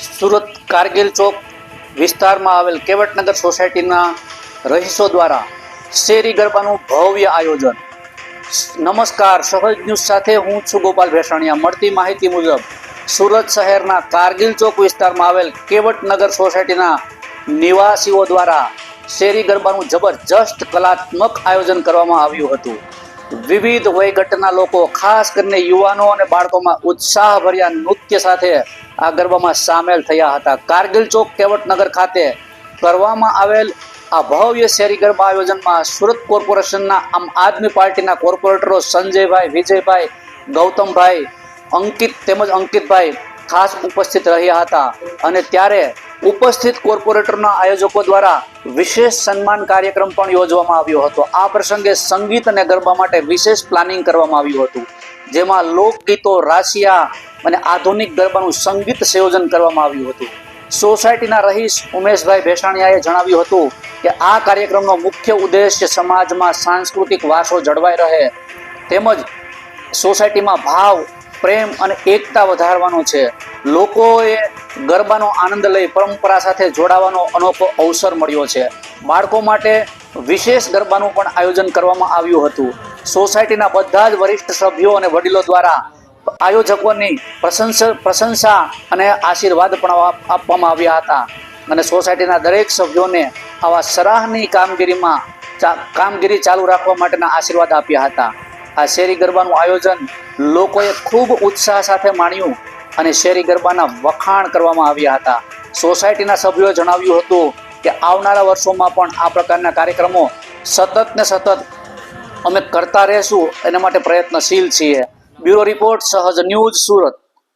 સુરત કારગિલ ચોક વિસ્તારમાં આવેલ કેવટનગર સોસાયટીના રહીશો દ્વારા શેરી ગરબાનું ભવ્ય આયોજન. નમસ્કાર, સહજ ન્યૂઝ સાથે હું છું ગોપાલ ભેસાણીયા. મળતી માહિતી મુજબ, સુરત શહેરના કારગિલ ચોક વિસ્તારમાં આવેલ કેવટનગર સોસાયટીના નિવાસીઓ દ્વારા શેરી ગરબાનું જબરજસ્ત કલાત્મક આયોજન કરવામાં આવ્યું હતું. વિવિધ વયગટના લોકો, ખાસ કરીને યુવાનો અને બાળકોમાં ઉત્સાહભર્યા નૃત્ય સાથે આ ગરબામાં સામેલ થયા હતા. કારગિલ ચોક, કેવટનગર ખાતે કરવામાં આવેલ આ ભવ્ય શેરી ગરબા આયોજનમાં સુરત કોર્પોરેશનના આમ આદમી પાર્ટીના કોર્પોરેટરો સંજયભાઈ, વિજયભાઈ, ગૌતમભાઈ, અંકિત તેમજ અંકિતભાઈ ખાસ ઉપસ્થિત રહ્યા હતા. અને ત્યારે ઉપસ્થિત કોર્પોરેટરના આયોજકો દ્વારા વિશેષ સન્માન કાર્યક્રમ પણ યોજવામાં આવ્યો હતો. આ પ્રસંગે સંગીત અને ગરબા માટે વિશેષ પ્લાનિંગ કરવામાં આવ્યું હતું. જેમાં લોકગીતો, રાશિયા અને આધુનિક ગરબાનું સંગીત સંયોજન કરવામાં આવ્યું હતું. સોસાયટીના રહીશ ઉમેશભાઈ ભેસાણીયાએ જણાવ્યું હતું કે આ કાર્યક્રમનો મુખ્ય ઉદ્દેશ્ય સમાજમાં સાંસ્કૃતિક વારસો જળવાઈ રહે. તેમજ સોસાયટીમાં ભાવ, પ્રેમ અને એકતા વધારવાનો છે. લોકોએ ગરબાનો આનંદ લઈ પરંપરા સાથે જોડાવાનો અનોખો અવસર મળ્યો છે. બાળકો માટે વિશેષ ગરબાનું પણ આયોજન કરવામાં આવ્યું હતું. સોસાયટીના બધા જ વરિષ્ઠ સભ્યો અને વડીલો દ્વારા આયોજકોની પ્રશંસા પ્રશંસા અને આશીર્વાદ પણ આપવામાં આવ્યા હતા. અને સોસાયટીના દરેક સભ્યોને આવા સરાહની કામગીરીમાં કામગીરી ચાલુ રાખવા માટેના આશીર્વાદ આપ્યા હતા. આ શેરી ગરબાનું આયોજન લોકોએ ખૂબ ઉત્સાહ સાથે માણ્યું અને શેરી ગરબાના વખાણ કરવામાં આવ્યા હતા. સોસાયટીના સભ્યોએ જણાવ્યું હતું કે આવનારા વર્ષોમાં પણ આ પ્રકારના કાર્યક્રમો સતત ને સતત અમે કરતા રહેશું. એના માટે પ્રયત્નશીલ છીએ. Bureau report, Sahaj news, Surat.